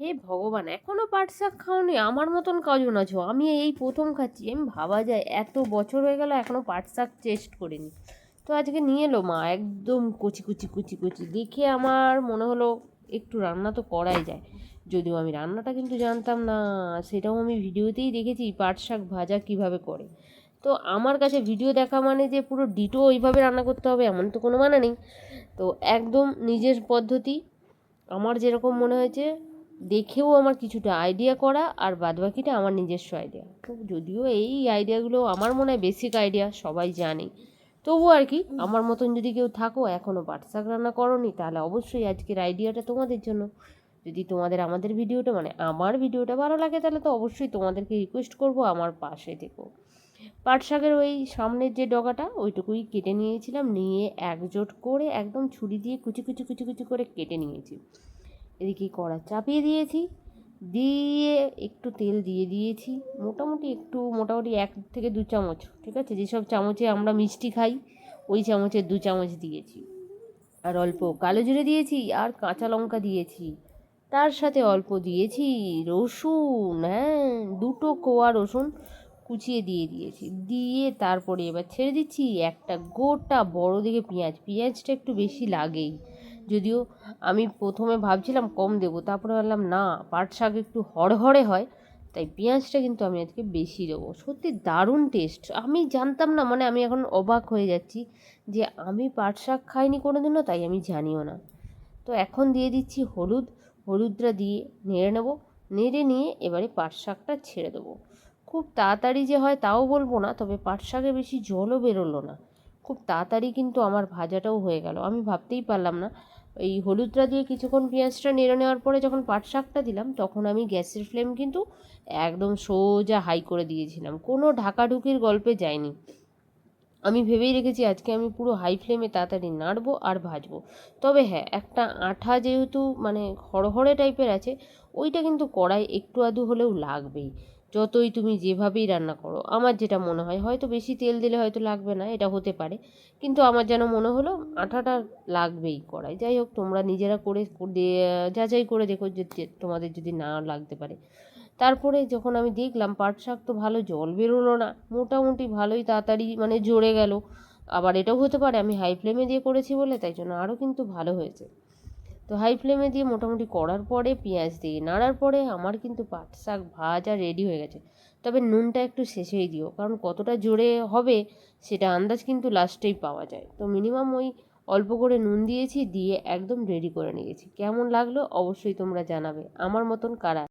হে ভগবান এখনও পাট শাক খাওনি? আমার মতন কজন আছো আমি এই প্রথম খাচ্ছি। আমি ভাবা যায়, এত বছর হয়ে গেল এখনও পাট শাক টেস্ট করিনি। তো আজকে নিয়ে এলো মা, একদম কুচি কুচি কুচি কুচি। দেখে আমার মনে হলো একটু রান্না তো করাই যায়। যদিও আমি রান্নাটা কিন্তু জানতাম না, সেটাও আমি ভিডিওতেই দেখেছি পাট শাক ভাজা কীভাবে করে। তো আমার কাছে ভিডিও দেখা মানে যে পুরো ডিটো ওইভাবে রান্না করতে হবে, এমন তো কোনো মানে নেই। তো একদম নিজের পদ্ধতি। আমার যেরকম মনে হয়েছে দেখেও আমার কিছুটা আইডিয়া করা আর বাদবাকিটা আমার নিজস্ব আইডিয়া তো যদিও এই আইডিয়াগুলো আমার মনে হয় বেসিক আইডিয়া সবাই জানে। তবু আর কি, আমার মতন যদি কেউ থাকো এখনও পাট শাক রান্না করনি, তাহলে অবশ্যই আজকের আইডিয়াটা তোমাদের জন্য। যদি তোমাদের আমাদের ভিডিওটা মানে আমার ভিডিওটা ভালো লাগে, তাহলে তো অবশ্যই তোমাদেরকে রিকোয়েস্ট করব আমার পাশে থেকো। পাট শাকের ওই সামনের যে ডগাটা, ওইটুকুই কেটে নিয়েছিলাম, নিয়ে একজোট করে একদম ছুরি দিয়ে কুচি কুচি কুচি কুচি করে কেটে নিয়েছি। এদিকে কড়া চাপিয়ে দিয়েছি। দিয়ে একটু তেল দিয়ে দিয়েছি। মোটামুটি একটু, মোটামুটি এক থেকে দু চামচ, ঠিক আছে? যেসব চামচে আমরা মিষ্টি খাই, ওই চামচের দু চামচ দিয়েছি। আর অল্প কালো জিরে দিয়েছি আর কাঁচা লঙ্কা দিয়েছি। তার সাথে অল্প দিয়েছি রসুন হ্যাঁ দুটো কোয়া রসুন কুচিয়ে দিয়ে দিয়েছি। দিয়ে তারপরে এবার ছেড়ে দিচ্ছি একটা গোটা বড় দিকে পেঁয়াজ। পেঁয়াজটা একটু বেশি লাগেই। যদিও আমি প্রথমে ভাবছিলাম কম দেবো, তারপরে ভাবলাম না, পাট শাক একটু হড়হড়ে হয়, তাই পেঁয়াজটা কিন্তু আমি আজকে বেশি দেবো। সত্যি দারুণ টেস্ট আমি জানতাম না মানে আমি এখন অবাক হয়ে যাচ্ছি যে আমি পাট শাক খাইনি কোনো দিনও তাই আমি জানিও না। তো এখন দিয়ে দিচ্ছি হলুদ, হলুদটা দিয়ে নেড়ে নেব, নেড়ে নিয়ে এবারে পাট শাকটা ছেড়ে দেবো। খুব তাড়াতাড়ি যে হয় তাও বলব না, তবে পাট শাকে বেশি জলও বেরোলো না। খুব তাড়াতাড়ি কিন্তু আমার ভাজাটাও হয়ে গেল, আমি ভাবতেই পারলাম না এই হলুদটা দিয়ে কিছুক্ষণ পেঁয়াজটা নেড়ে নেওয়ার পরে যখন পাট শাকটা দিলাম, তখন আমি গ্যাসের ফ্লেম কিন্তু একদম সোজা হাই করে দিয়েছিলাম। কোনো ঢাকাঢুকির গল্পে যায়নি। আমি ভেবেই রেখেছি আজকে আমি পুরো হাই ফ্লেমে তাড়াতাড়ি নাড়বো আর ভাজবো। তবে হ্যাঁ একটা আঠা যেহেতু মানে হড়হড়ে টাইপের আছে, ওইটা কিন্তু কড়াই একটু আধটু হলেও লাগবেই। যতই তুমি যেভাবেই রান্না করো, আমার যেটা মনে হয়, হয়তো বেশি তেল দিলে হয়তো লাগবে না, এটা হতে পারে। কিন্তু আমার যেন মনে হলো আঠাটা লাগবেই কড়াই। যাই হোক, তোমরা নিজেরা করে যাচাই করে দেখো যে তোমাদের যদি না লাগতে পারে। তারপরে যখন আমি দেখলাম পাট শাক তো ভালো জল বেরোলো না, মোটামুটি ভালোই তাড়াতাড়ি মানে জড়ে গেল। আবার এটাও হতে পারে, আমি হাই ফ্লেমে দিয়ে করেছি বলে, তাই জন্য আরও কিন্তু ভালো হয়েছে। তো হাই ফ্লেমে দিয়ে মোটামুটি করার পরে পেঁয়াজ দিয়ে নাড়ার পরে আমার কিন্তু পাট শাক ভাজা রেডি হয়ে গেছে। তবে নুনটা একটু শেষেই দিও, কারণ কতটা জোরে হবে সেটা আন্দাজ কিন্তু লাস্টেই পাওয়া যায়। তো মিনিমাম ওই অল্প করে নুন দিয়েছি, দিয়ে একদম রেডি করে নিয়েছি। কেমন লাগল অবশ্যই তোমরা জানাবে। আমার মতন কারা